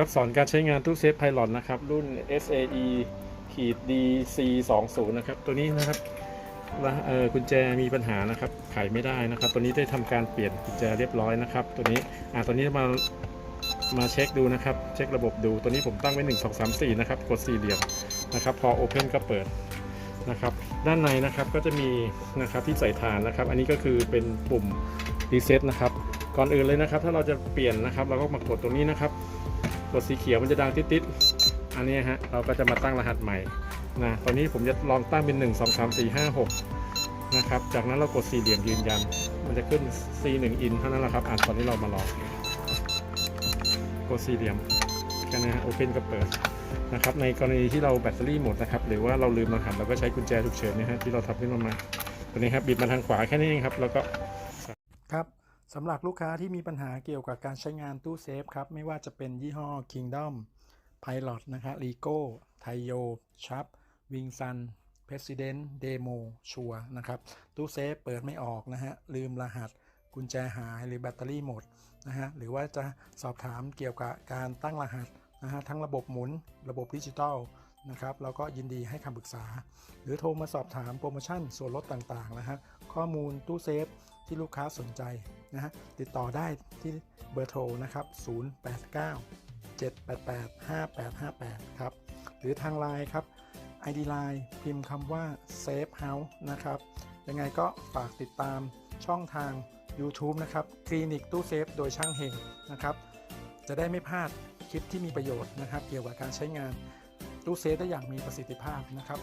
ครับสอนการใช้งานตู้เซฟไพลอตนะครับ รุ่น SAE ขีด DC 2 0นะครับ ตัวนี้นะครับเออกุญแจมีปัญหานะครับ ไขไม่ได้นะครับ ตัวนี้ได้ทำการเปลี่ยนกุญแจเรียบร้อยนะครับ ตัวนี้ อ่า ตัวนี้มา มาเช็คดูนะครับ เช็คระบบดู ตัวนี้ผมตั้งไว้ 1 2 3 4 นะครับ กดสี่เหลี่ยมนะครับ พอ Open ก็เปิดนะครับ ด้านในนะครับก็จะมีนะครับที่ใส่ฐานนะครับ อันนี้ก็คือเป็นปุ่ม Reset นะครับ ก่อนอื่นเลยนะครับ ถ้าเราจะเปลี่ยนนะครับ เราก็มากดตรงนี้นะครับ กดสีเขียวมันจะดังติดๆอันนี้ฮะเราก็จะมาตั้งรหัสใหม่นะตอนนี้ผมจะลองตั้งเป็น 1 2 3 4 5 6นะครับจากนั้นเรากดสี่เหลี่ยมยืนยัน มันจะขึ้น C1 in เท่านั้นแหละครับอ่านตอนนี้เรามาลองกดสี่เหลี่ยมแค่นี้ฮะ Open ก็เปิดนะครับในกรณีที่เราแบตเตอรี่หมดนะครับหรือว่าเราลืมรหัสเราก็ใช้กุญแจฉุกเฉินนะฮะที่เราทำขึ้นมาใหม่ตัวนี้ครับบิดมาทางขวาแค่นี้เองครับแล้วก็ สำหรับลูกค้าที่มีปัญหาเกี่ยวกับการใช้งานตู้เซฟครับ ไม่ว่าจะเป็นยี่ห้อ Kingdom Pilot นะครับ Rico t a i y o Sharp Wing Sun President Demo ชัวนะครับ ตู้เซฟเปิดไม่ออกนะฮะ ลืมรหัสกุญแจหายหรือแบตเตอรี่หมดนะฮะ หรือว่าจะสอบถามเกี่ยวกับการตั้งรหัสนะฮะ ทั้งระบบหมุนระบบดิจิตอลนะครับแล้วก็ยินดีให้คำปรึกษา หรือโทรมาสอบถามโปรโมชั่นส่วนลดต่างๆนะฮะข้อมูลตู้เซฟ ที่ลูกค้าสนใจนะฮะติดต่อได้ที่เบอร์โทรนะครับ 089 788 5858 ครับ หรือทางไลน์ครับ ID Line พิมพ์คำว่า Safe House นะครับ ยังไงก็ฝากติดตามช่องทาง YouTube นะครับ คลินิกตู้เซฟโดยช่างเฮงนะครับ จะได้ไม่พลาดคลิปที่มีประโยชน์นะครับ เกี่ยวกับการใช้งานตู้เซฟได้อย่างมีประสิทธิภาพนะครับ